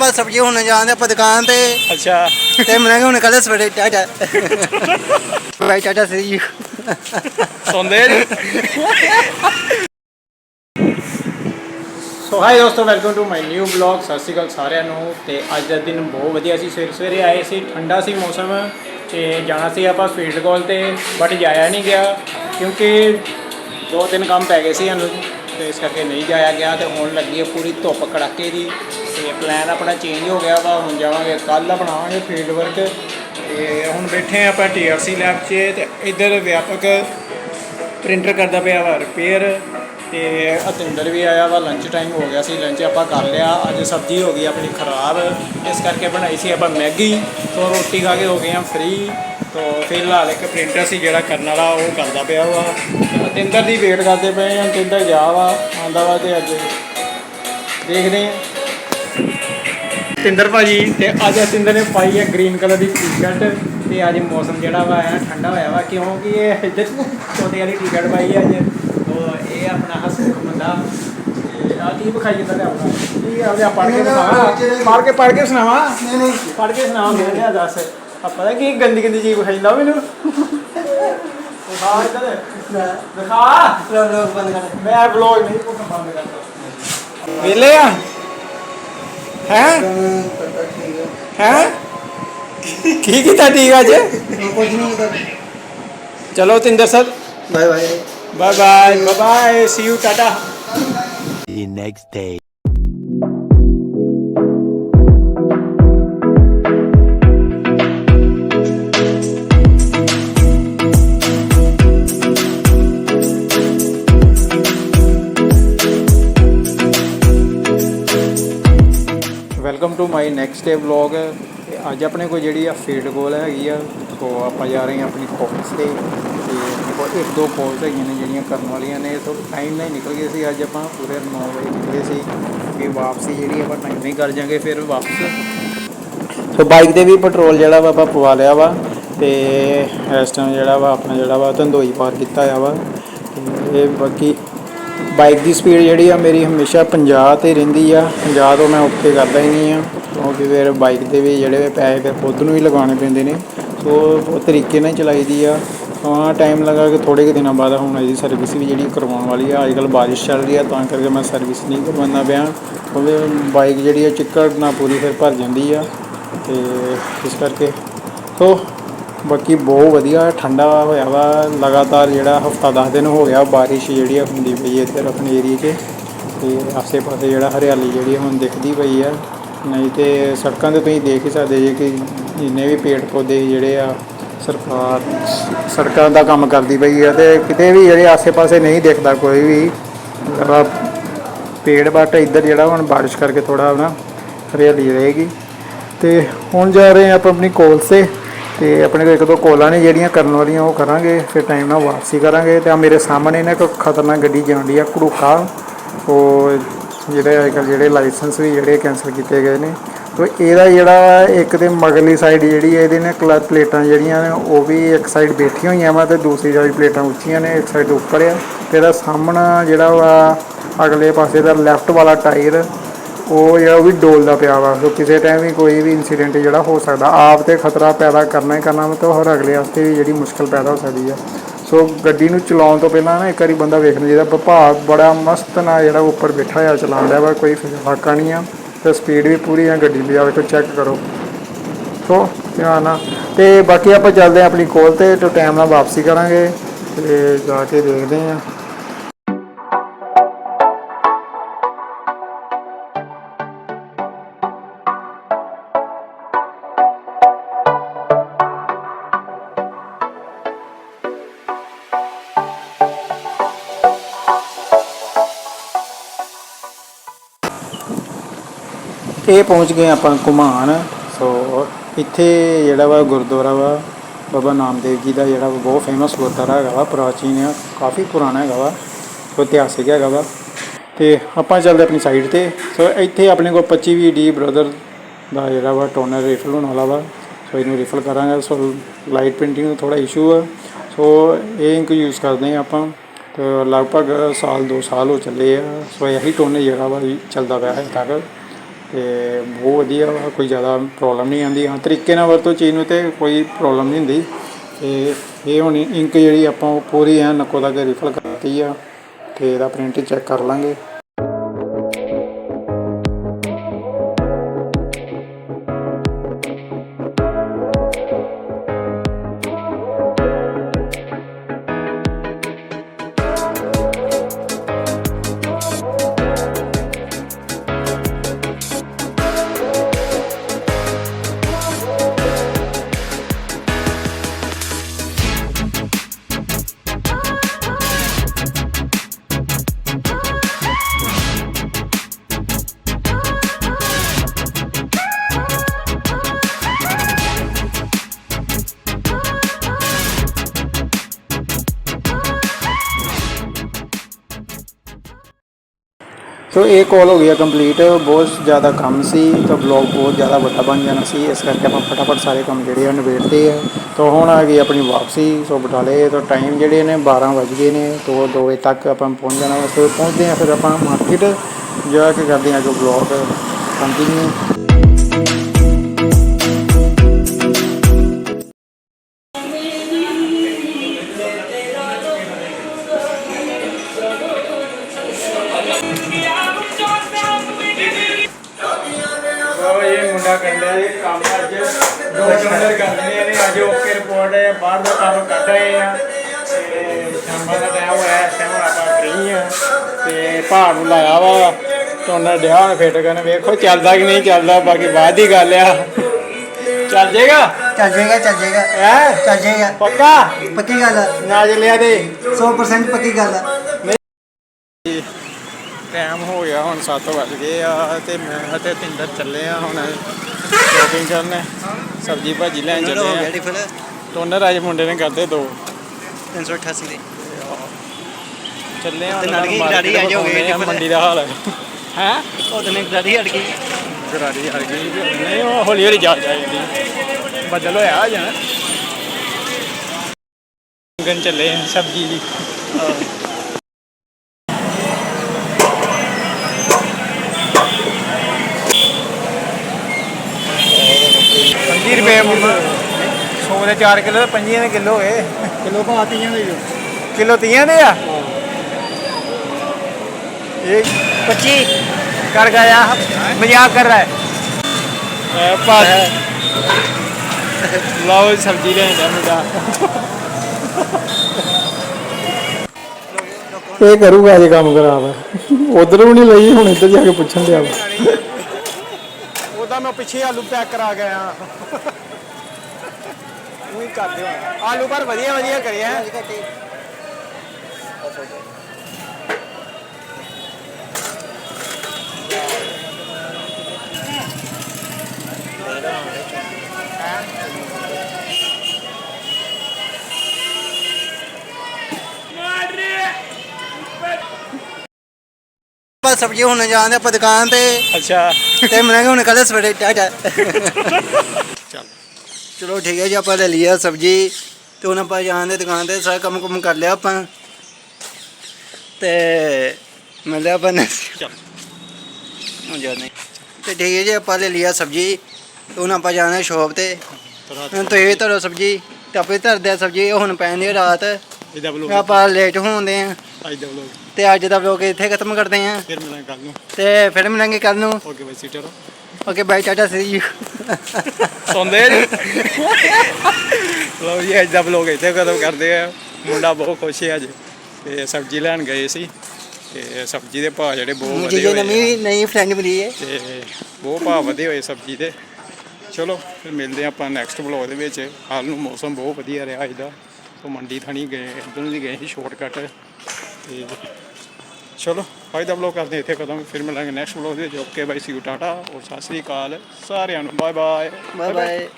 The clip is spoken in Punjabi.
ਆਪਾਂ ਸਬਜ਼ੀ ਹੁਣ ਜਾਂਦੇ ਆਪਾਂ ਦੁਕਾਨ ਤੇ। ਅੱਛਾ। ਤੇ ਮੈਂ ਕਿਹਾ ਹੁਣ ਕੱਲ ਸਵੇਰੇ ta-ta bye ta-ta see you ਸੌਂਦੇ ਜੀ। ਸੋ ਹਾਈ ਦੋਸਤੋ welcome to my new blog ਸਤਿ ਸ਼੍ਰੀ ਅਕਾਲ ਸਾਰਿਆਂ ਨੂੰ। ਤੇ ਅੱਜ ਦਾ ਦਿਨ ਬਹੁਤ ਵਧੀਆ ਸੀ। ਸਵੇਰੇ ਸਵੇਰੇ ਆਏ ਸੀ ਠੰਡਾ ਸੀ ਮੌਸਮ ਤੇ ਜਾਣਾ ਸੀ ਆਪਾਂ ਫੀਲਡ ਕਾਲ ਤੇ ਬਟ ਜਾਇਆ ਨਹੀਂ ਗਿਆ ਕਿਉਂਕਿ ਦੋ ਤਿੰਨ ਕੰਮ ਪੈ ਗਏ ਸੀ ਸਾਨੂੰ। ਤੇ ਇਸ ਕਰਕੇ ਨਹੀਂ ਜਾਇਆ ਗਿਆ ਤੇ ਹੁਣ ਲੱਗੀ ਹੈ ਪੂਰੀ ਧੁੱਪ ਕੜਾਕੇ ਦੀ। ਤੇ ਪਲਾਨ ਆਪਣਾ ਚੇਂਜ ਹੋ ਗਿਆ ਵਾ, ਹੁਣ ਜਾਵਾਂਗੇ ਕੱਲ ਬਣਾਵਾਂਗੇ ਫੀਲਡ ਵਰਕ ਤੇ ਹੁਣ ਬੈਠੇ ਹਾਂ ਆਪਾਂ ਟੀਆਰਸੀ ਲੈਬ 'ਚ ਤੇ ਇੱਧਰ ਵਿਆਪਕ ਪ੍ਰਿੰਟਰ ਕਰਦਾ ਪਿਆ ਵਾ ਰਿਪੇਅਰ ਤੇ ਅਤਿੰਦਰ ਵੀ ਆਇਆ ਵਾ ਲੰਚ ਟਾਈਮ ਹੋ ਗਿਆ ਸੀ ਲੰਚ ਆਪਾਂ ਕਰ ਲਿਆ, ਅੱਜ ਸਬਜ਼ੀ ਹੋ ਗਈ ਆਪਣੀ ਖਰਾਬ, ਇਸ ਕਰਕੇ ਬਣਾਈ ਸੀ ਆਪਾਂ ਮੈਗੀ, ਤੋਂ ਰੋਟੀ ਖਾ ਕੇ ਹੋ ਗਏ ਆ ਫ੍ਰੀ ਤੋਂ ਫਿਲਹਾਲ ਇੱਕ ਪ੍ਰਿੰਟਰ ਸੀ ਜਿਹੜਾ ਕਰਨ ਵਾਲਾ, ਉਹ ਕਰਦਾ ਪਿਆ ਵਾ। ਤੇ ਅਤਿੰਦਰ ਦੀ ਵੇਟ ਕਰਦੇ ਪਏ ਆ, ਅਤਿੰਦਰ ਜਾ ਵਾ ਆਂਦਾ ਵਾ ਤੇ ਅੱਜ ਦੇਖਦੇ ਆ। ਤਿੰਦਰ ਭਾਜੀ ਤੇ ਅੱਜ ਅਤਿੰਦਰ ਨੇ ਪਾਈ ਹੈ ਗ੍ਰੀਨ ਕਲਰ ਦੀ ਟੀ-ਸ਼ਰਟ ਤੇ ਅੱਜ ਮੌਸਮ ਜਿਹੜਾ ਵਾ ਐਨ ਠੰਡਾ ਹੋਇਆ ਵਾ। ਕਿਉਂਕਿ ਇਹ ਇੱਧਰ ਛੋਟੇ ਵਾਲੀ ਟੀ-ਸ਼ਰਟ ਪਾਈ ਹੈ ਅੱਜ। ਉਹ ਇਹ ਆਪਣਾ ਹਸਮੁਖ ਬੰਦਾ। ਆ ਕੀ ਵਿਖਾਈ ਜਾਂਦਾ ਤੇ ਆਪਣਾ ਕੀ ਆਪਦੇ ਪੜ੍ਹ ਕੇ ਦਿਖਾ ਪੜ੍ਹ ਕੇ ਪੜ੍ਹ ਕੇ ਸੁਣਾਵਾ? ਨਹੀਂ ਨਹੀਂ। ਪੜ੍ਹ ਕੇ ਸੁਣਾਵਾ ਮੇਰੇ ਲਿਆ ਦੱਸ। ਆ ਪਤਾ ਕੀ ਗੰਦੀ ਗੰਦੀ ਚੀਜ਼ ਵਿਖਾਈਂਦਾ ਮੈਨੂੰ? ਦਿਖਾ ਇੱਧਰ। ਦਿਖਾ। ਲੋ ਲੋ ਬੰਦ ਕਰ। ਮੈਂ ਵਲੌਗ ਨਹੀਂ ਕੋਈ ਬੰਦ ਕਰਦਾ ਵੇਲੇ ਆ? ਹੈ? ਹੈ? ਕੀ ਕੀਤਾ ਠੀਕ ਅੱਜ? ਕੁਝ ਨਹੀਂ ਤਾਂ ਚਲੋ ਤਿੰਦਰ sir. Bye bye. Bye bye bye bye see you ta-ta the next day. Welcome to my next day vlog ਅੱਜ ਆਪਣੇ ਕੋਲ ਜਿਹੜੀ ਆ ਫੀਲਡ ਕੋਲ ਹੈਗੀ ਆ ਸੋ ਆਪਾਂ ਜਾ ਰਹੇ ਹਾਂ ਆਪਣੀ ਕਾਲਜ ਤੇ। ਤੇ ਕੋਲ ਇੱਕ ਦੋ ਕਾਲਜ ਹੈਗੀਆਂ ਨੇ ਜਿਹੜੀਆਂ ਕਰਨ ਵਾਲੀਆਂ ਨੇ। ਸੋ ਟਾਈਮ ਨਾਲ ਨਿਕਲ ਗਏ ਸੀ, ਅੱਜ ਆਪਾਂ ਪੂਰੇ 9 ਵਜੇ ਨਿਕਲੇ ਸੀ। ਕਿ ਵਾਪਸੀ ਜਿਹੜੀ ਆਪਾਂ ਟਾਈਮ ਨਹੀਂ ਕਰ ਜਾਾਂਗੇ, ਫਿਰ ਵਾਪਸ। ਸੋ ਬਾਈਕ ਤੇ ਵੀ ਪੈਟਰੋਲ ਜਿਹੜਾ ਵਾ ਆਪਾਂ ਪਵਾ ਲਿਆ ਵਾ। ਤੇ ਇਸ ਟਾਈਮ ਜਿਹੜਾ ਵਾ, ਆਪਣਾ ਜਿਹੜਾ ਵਾ ਧੰਦੋਈ ਪਾਰ ਕੀਤਾ ਆ ਵਾ। ਇਹ ਬਾਕੀ ਬਾਈਕ ਦੀ ਸਪੀਡ ਜਿਹੜੀ ਆ ਮੇਰੀ ਹਮੇਸ਼ਾ 50 ਤੇ ਰਹਿੰਦੀ ਆ। 50 ਤੋਂ ਮੈਂ ਉੱਤੇ ਕਰਦਾ ਹੀ ਨਹੀਂ ਆ। ਕਿਉਂਕਿ ਫਿਰ ਬਾਈਕ ਦੇ ਵੀ ਜਿਹੜੇ ਪੈਸੇ ਫਿਰ ਖੁਦ ਨੂੰ ਹੀ ਲਗਾਉਣੇ ਪੈਂਦੇ ਨੇ। ਸੋ ਉਹ ਤਰੀਕੇ ਨਾਲ ਚਲਾਈਦੀ ਆ। ਹਾਂ ਟਾਈਮ ਲੱਗਾ ਕਿ ਥੋੜੇ ਕੁ ਦਿਨਾਂ ਬਾਅਦ ਹੁਣ ਇਹਦੀ ਸਰਵਿਸ ਵੀ ਜਿਹੜੀ ਕਰਵਾਉਣ ਵਾਲੀ ਆ। ਅੱਜ ਅੱਜਕੱਲ ਬਾਰਿਸ਼ ਚੱਲ ਰਹੀ ਆ, ਤਾਂ ਕਰਕੇ ਮੈਂ ਸਰਵਿਸ ਨਹੀਂ ਕਰਵਾਉਂਦਾ ਪਿਆ। ਕਿਉਂਕਿ ਬਾਈਕ ਜਿਹੜੀ ਆ ਚਿੱਕੜ ਨਾਲ ਪੂਰੀ ਫਿਰ ਭਰ ਜਾਂਦੀ ਆ। ਤੇ ਇਸ ਕਰਕੇ ਸੋ ਬਾਕੀ ਬਹੁਤ ਵਧੀਆ, ਠੰਡਾ ਹੋਇਆ ਵਾ। ਲਗਾਤਾਰ ਜਿਹੜਾ ਹਫਤਾ 10 ਦਿਨ ਹੋ ਗਿਆ ਬਾਰਿਸ਼ ਜਿਹੜੀ ਆ ਹੁੰਦੀ ਪਈ ਹੈ ਇੱਧਰ ਆਪਣੇ ਏਰੀਏ 'ਚ। ਤੇ ਆਸੇ-ਪਾਸੇ ਜਿਹੜਾ ਹਰਿਆਲੀ ਜਿਹੜੀ ਹੁਣ ਦਿਖਦੀ ਪਈ ਆ। ਨਹੀਂ ਤੇ ਸੜਕਾਂ ਤੇ ਤੁਸੀਂ ਦੇਖ ਹੀ ਸਕਦੇ ਜੇ ਕਿ ਜਿੰਨੇ ਵੀ ਪੇੜ ਪੌਦੇ ਜਿਹੜੇ ਆ, ਸਰਕਾਰ ਸੜਕਾਂ ਦਾ ਕੰਮ ਕਰਦੀ ਪਈ ਆ ਤੇ ਕਿਤੇ ਵੀ ਜਿਹੜੇ ਆਸੇ-ਪਾਸੇ ਨਹੀਂ ਦਿਖਦਾ ਕੋਈ ਵੀ ਪੇੜ ਬਟ ਇੱਧਰ ਜਿਹੜਾ ਹੁਣ ਬਾਰਿਸ਼ ਕਰਕੇ ਥੋੜਾ ਨਾ ਹਰਿਆਲੀ ਰਹੇਗੀ। ਤੇ ਹੁਣ ਜਾ ਰਹੇ ਹਾਂ ਆਪਾਂ ਆਪਣੀ ਕੋਲ ਤੇ ਤੇ ਆਪਣੇ ਕੋਲ ਇੱਕ ਦੋ ਕੋਲਾਂ ਨੇ ਜਿਹੜੀਆਂ ਕਰਨ ਵਾਲੀਆਂ, ਉਹ ਕਰਾਂਗੇ, ਫਿਰ ਟਾਈਮ ਨਾਲ ਵਾਪਸੀ ਕਰਾਂਗੇ। ਤੇ ਆ ਮੇਰੇ ਸਾਹਮਣੇ ਨਾ ਇੱਕ ਖਤਰਨਾਕ ਗੱਡੀ ਜਾਂਦੀ ਆ, ਘੜੂਕਾ। ਉਹ ਜਿਹੜੇ ਅੱਜਕੱਲ ਜਿਹੜੇ ਲਾਇਸੈਂਸ ਵੀ ਜਿਹੜੇ ਕੈਂਸਲ ਕੀਤੇ ਗਏ ਨੇ। ਤੋ ਇਹਦਾ ਜਿਹੜਾ ਇੱਕ ਤੇ ਮਗਲੀ ਸਾਈਡ ਜਿਹੜੀ ਹੈ ਇਹਦੇ ਨੇ ਕਲਰ ਪਲੇਟਾਂ ਜਿਹੜੀਆਂ ਨੇ, ਉਹ ਵੀ ਇੱਕ ਸਾਈਡ ਬੈਠੀਆਂ ਹੋਈਆਂ ਵਾ ਤੇ ਦੂਸਰੀ ਸਾਈਡ ਪਲੇਟਾਂ ਉੱਚੀਆਂ ਨੇ, ਇੱਕ ਸਾਈਡ ਉੱਪਰ ਆ। ਤੇ ਇਹਦਾ ਸਾਹਮਣਾ ਜਿਹੜਾ ਵਾ, ਅਗਲੇ ਪਾਸੇ ਦਾ ਲੈਫਟ ਵਾਲਾ ਟਾਇਰ ਉਹ ਜਿਹੜਾ ਉਹ ਵੀ ਡੋਲਦਾ ਪਿਆ ਵਾ, ਸੋ ਕਿਸੇ ਟਾਈਮ ਵੀ ਕੋਈ ਵੀ ਇਨਸੀਡੈਂਟ ਜਿਹੜਾ ਹੋ ਸਕਦਾ, ਆਪ ਤੇ ਖਤਰਾ ਪੈਦਾ ਕਰਨਾ ਹੀ ਕਰਨਾ ਮਤਲਬ ਤੇ ਹੋਰ ਅਗਲੇ ਵਾਸਤੇ ਵੀ ਜਿਹੜੀ ਮੁਸ਼ਕਲ ਪੈਦਾ ਹੋ ਸਕਦੀ ਆ। ਸੋ ਗੱਡੀ ਨੂੰ ਚਲਾਉਣ ਤੋਂ ਪਹਿਲਾਂ ਨਾ ਇੱਕ ਵਾਰੀ ਬੰਦਾ ਵੇਖਣਾ ਚਾਹੀਦਾ ਵਿਭਾਗ ਬੜਾ ਮਸਤ ਨਾਲ ਜਿਹੜਾ ਉੱਪਰ ਬੈਠਾ ਹੋਇਆ ਚਲਾਉਣ ਡਿਆ ਵਾ, ਕੋਈ ਫਾਕਾ ਨਹੀਂ ਆ, ਤੇ ਸਪੀਡ ਵੀ ਪੂਰੀ ਆ, ਗੱਡੀ ਲਿਆ ਆ ਵੇਖੋ ਚੈੱਕ ਕਰੋ। ਸੋ ਧਿਆਨ ਨਾਲ, ਤੇ ਬਾਕੀ ਆਪਾਂ ਚੱਲਦੇ ਆ ਆਪਣੀ ਕੋਲ ਤੇ ਤੇ ਟਾਈਮ ਨਾਲ ਵਾਪਸੀ ਕਰਾਂਗੇ, ਤੇ ਜਾ ਕੇ ਦੇਖਦੇ ਆ। ਇਹ ਪਹੁੰਚ ਗਏ ਆਪਾਂ ਘੁਮਾਣ। ਸੋ ਇੱਥੇ ਜਿਹੜਾ ਵਾ ਗੁਰਦੁਆਰਾ ਵਾ, ਬਾਬਾ ਨਾਮਦੇਵ ਜੀ ਦਾ ਜਿਹੜਾ ਵਾ ਬਹੁਤ ਫੇਮਸ ਗੁਰਦੁਆਰਾ ਹੈਗਾ ਵਾ, ਪ੍ਰਾਚੀਨ ਆ, ਕਾਫੀ ਪੁਰਾਣਾ ਹੈਗਾ ਵਾ ਸੋ ਇਤਿਹਾਸਿਕ ਹੈਗਾ ਵਾ। ਤੇ ਆਪਾਂ ਚੱਲਦੇ ਆਪਣੀ ਸਾਈਡ ਤੇ। ਸੋ ਇੱਥੇ ਆਪਣੇ ਕੋਲ 25 ਵੀ ਡੀ ਬ੍ਰਦਰ ਦਾ ਜਿਹੜਾ ਵਾ ਟੋਨਰ ਰਿਫਲ ਹੋਣ ਵਾਲਾ ਵਾ। ਸੋ ਇਹਨੂੰ ਰਿਫਲ ਕਰਾਂਗੇ। ਸੋ ਲਾਈਟ ਪ੍ਰਿੰਟਿੰਗ ਦਾ ਥੋੜਾ ਇਸ਼ੂ ਆ। ਸੋ ਇਹ ਇੰਕ ਯੂਜ਼ ਕਰਦੇ ਆ ਆਪਾਂ। ਤੇ ਲਗਭਗ ਸਾਲ 2 ਸਾਲ ਹੋ ਚੱਲੇ ਆ। ਸੋ ਇਹੀ ਟੋਨਰ ਜਿਹੜਾ ਵਾ ਚੱਲਦਾ ਪਿਆ ਹੈ ਤੱਕ। ਤੇ ਬਹੁਤ ਵਧੀਆ ਵਾ, ਕੋਈ ਜ਼ਿਆਦਾ ਪ੍ਰੋਬਲਮ ਨਹੀਂ ਆਉਂਦੀ। ਹਾਂ, ਤਰੀਕੇ ਨਾਲ ਵਰਤੋ ਚੀਜ਼ ਨੂੰ ਤੇ ਕੋਈ ਪ੍ਰੋਬਲਮ ਨਹੀਂ ਹੁੰਦੀ। ਤੇ ਇਹ ਹੁਣ ਇੰਕ ਜਿਹੜੀ ਆਪਾਂ ਉਹ ਪੂਰੀ ਐ ਨੱਕੋ ਤੱਕ ਰਿਫਲ ਕਰਤੀ ਆ, ਤੇ ਇਹਦਾ ਪ੍ਰਿੰਟ ਚੈੱਕ ਕਰ ਲਾਂਗੇ। ਸੋ ਇਹ ਕਾਲ ਹੋ ਗਿਆ ਕੰਪਲੀਟ ਬਹੁਤ ਜ਼ਿਆਦਾ ਕੰਮ ਸੀ, ਤਾਂ ਬਲੌਗ ਬਹੁਤ ਜ਼ਿਆਦਾ ਵੱਡਾ ਬਣ ਜਾਣਾ ਸੀ। ਇਸ ਕਰਕੇ ਆਪਾਂ ਫਟਾਫਟ ਸਾਰੇ ਕੰਮ ਜਿਹੜੇ ਆ ਨਿਬੇੜਦੇ ਆ। ਤਾਂ ਹੁਣ ਆ ਗਈ ਆਪਣੀ ਵਾਪਸੀ, ਸੋ ਬਟਾਲੇ ਤੋਂ ਟਾਈਮ ਜਿਹੜੇ ਨੇ 12 ਵਜ ਗਏ ਨੇ। ਤੋਂ 2 ਵਜੇ ਤੱਕ ਆਪਾਂ ਪਹੁੰਚ ਜਾਣਾ। ਸੋ ਪਹੁੰਚਦੇ ਆ ਫਿਰ ਆਪਾਂ ਮਾਰਕੀਟ ਜਾ ਕੇ ਕਰਦੇ ਆ ਜੋ ਬਲੌਗ ਕੰਟੀਨਿਊ ਅੱਜ ਓਕੇ ਰਿਪੋਰਟ ਹੈ ਬਾਹਰ ਦਾ ਕੰਮ ਕੱਢ ਰਹੇ ਆ। ਤੇ ਸ਼ਾਮਾਂ ਦਾ ਟਾਈਮ ਹੋਇਆ ਟਾਈਮ ਆਪਾਂ ਫ੍ਰੀ ਆ। ਤੇ ਭਾਰ ਨੂੰ ਲਾਇਆ ਵਾ ਤੋਨਾ ਡਿਆ ਫਿੱਟ ਕਰਨ। ਵੇਖੋ ਚੱਲਦਾ ਕਿ ਨਹੀਂ ਚੱਲਦਾ ਬਾਕੀ ਬਾਅਦ ਦੀ ਗੱਲ ਆ। ਚੱਲ ਜੇਗਾ ਚੱਲ ਜਾਏਗਾ ਚੱਲ ਜਾਏਗਾ। ਹੈ? ਚੱਲ ਜਾਏਗਾ। ਪੱਕਾ? ਪੱਕੀ ਗੱਲ ਆ। ਨਾ ਚੱਲਿਆ ਤੇ 100% ਪੱਕੀ ਗੱਲ ਆ। ਟਾਈਮ ਹੋ ਗਿਆ ਹੁਣ 7 ਵੱਜ ਗਏ ਆ ਤੇ ਮੈਂ ਤੇ ਤਿੰਦਰ ਚੱਲੇ ਆ ਹੁਣ ਸ਼ੋਪਿੰਗ ਕਰਨ। ਸਬਜੀ ਭਾਜੀ ਲੈਣ ਚੱਲੇ ਆ। ਗੈਡੀ ਫਿਰ? ਟੋਨਰ ਅੱਜ ਮੁੰਡੇ ਨੇ ਕਰਦੇ ਦੋ। 388 ਦੇ। ਚੱਲੇ ਆ ਤੇ ਨਾਲ market ਗਰਾਰੀ ਆ ਜਾਓਗੇ ਆ ਟਿਫਨ। ਮੰਡੀ ਦਾ ਹਾਲ। ਹੈ? ਹੈ ਉਹ ਦਿਨ ਗਾੜੀ ਹਟ ਗਈ। ਗਰਾਰੀ ਆ ਗਈ। ਨਹੀਂ ਉਹ ਹੌਲੀ ਹੌਲੀ ਜਾ ਜਾਂਦੀ। ਬੱਦਲ ਹੋਇਆ ਆ ਜਾਣਾ ਗਨ ਚੱਲੇ ਆ ਸਬਜੀ ਦੀ। ਰੁਪਏ ਸੌ ਦੇ 4 ਕਿਲੋ 50 ਦੇ ਕਿਲੋ ਹੋਏ। ਕਿਲੋ ਭਾਅ ਤੀਆਂ ਦੇ ਜੋ। ਕਿਲੋ 30 ਦੇ ਆ? ਇਹ 25 ਕਰ ਗਿਆ ਮਜ਼ਾਕ ਕਰ ਰਹਾ ਹੈ। ਭਾਅ ਲਓ ਸਬਜ਼ੀ ਲੈਂਦਾ ਮੁੰਡਾ। ਇਹ ਕਰੂਗਾ ਜੇ ਕੰਮ ਖਰਾਬ। ਉਧਰ ਵੀ ਨਹੀਂ ਲਈ ਹੁਣ ਇੱਧਰ ਜਾ ਕੇ ਪੁੱਛਣ ਦਿਆ ਉਹਦਾ ਮੈਂ ਪਿੱਛੇ ਆਲੂ ਪੈਕ ਕਰਾ ਗਿਆ ਉਹੀ ਕਰਦੇ ਹੋ ਆਲੂ ਪਰ ਵਧੀਆ ਵਧੀਆ ਕਰਿਆ ਆਪਾਂ ਸਬਜ਼ੀ ਹੁਣ ਜਾਂਦੇ ਆਪਾਂ ਦੁਕਾਨ ਤੇ ਅੱਛਾ ਤੇ ਮਿਲਾਂਗੇ ਹੁਣ ਕੱਲ ਸਵੇਰੇ ਟਾਟਾ ਚੱਲ ਠੀਕ ਹੈ ਜੀ ਆਪਾਂ ਲੈ ਲਿਆ ਸਬਜ਼ੀ ਤੇ ਹੁਣ ਆਪਾਂ ਜਾਂਦੇ ਦੁਕਾਨ ਤੇ ਸਾਰਾ ਕੰਮ ਕੁਮ ਕਰ ਲਿਆ ਆਪਾਂ। ਤੇ ਮਿਲਿਆ ਆਪਾਂ ਨੇ ਹੁਣ ਤੇ ਠੀਕ ਹੈ ਜੀ ਆਪਾਂ ਲੈ ਲਿਆ ਸਬਜ਼ੀ ਤੇ ਹੁਣ ਆਪਾਂ ਜਾਣਾ ਸ਼ੋਪ ਤੇ। ਹੁਣ ਤੁਸੀਂ ਧਰੋ ਸਬਜ਼ੀ ਤੇ ਆਪੇ ਧਰਦੇ ਆ ਸਬਜ਼ੀ ਹੁਣ ਪੈਂਦੀ ਆ ਰਾਤ। ਆਪਾਂ ਲੇਟ ਹੋਉਂਦੇ ਆ। ਅੱਜ ਦਾ ਬਲੌਗ ਤੇ ਅੱਜ ਦਾ ਵਲੋਗ ਇੱਥੇ ਖਤਮ ਕਰਦੇ ਆ। ਫਿਰ ਮਿਲਾਂਗੇ ਕੱਲ ਨੂੰ। ਤੇ ਫਿਰ ਮਿਲਾਂਗੇ ਕੱਲ ਨੂੰ। ਓਕੇ ਬਾਈ ਸੀਟਰ Okay bye tata see you ਸੌਂਦੇ ਜੀ ਲਓ ਜੀ ਅੱਜ ਦਾ ਬਲੌਗ ਇੱਥੇ ਖਤਮ ਕਰਦੇ ਆ ਮੁੰਡਾ ਬਹੁਤ ਖੁਸ਼ ਹੈ ਅੱਜ ਤੇ ਸਬਜ਼ੀ ਲੈਣ ਗਏ ਸੀ ਤੇ ਸਬਜ਼ੀ ਦੇ ਭਾਅ ਜਿਹੜੇ ਬਹੁਤ ਮੁਝੇ ਵਧੇ ये ਹੋਏ ਆ। नई नई फ्रेंड मिली है ਤੇ ਬਹੁਤ ਭਾਅ ਵਧੇ ਹੋਏ ਸਬਜ਼ੀ ਦੇ ਚਲੋ ਫਿਰ ਮਿਲਦੇ ਆਪਾਂ ਨੈਕਸਟ ਬਲੌਗ ਦੇ ਵਿੱਚ ਹਾਲ ਨੂੰ ਮੌਸਮ ਬਹੁਤ ਵਧੀਆ ਰਿਹਾ ਅੱਜ ਦਾ ਸੋ ਮੰਡੀ ਥਾਣੀ ਗਏ ਇੱਧਰ ਨੂੰ ਦੀ ਗਏ ਸੀ ਸ਼ਾਰਟਕਟ ਤੇ ਚਲੋ ਅੱਜ ਦਾ ਵਲੌਗ ਕਰਦੇ ਇੱਥੇ ਖਤਮ, ਫਿਰ ਮਿਲਾਂਗੇ ਨੈਕਸਟ ਵਲੌਗ ਦੇ ਜੋ ਕੇ ਬਾਈ ਸੀ ਟਾਟਾ। ਔਰ ਸਤਿ ਸ੍ਰੀ ਅਕਾਲ ਸਾਰਿਆਂ ਨੂੰ। Bye bye bye bye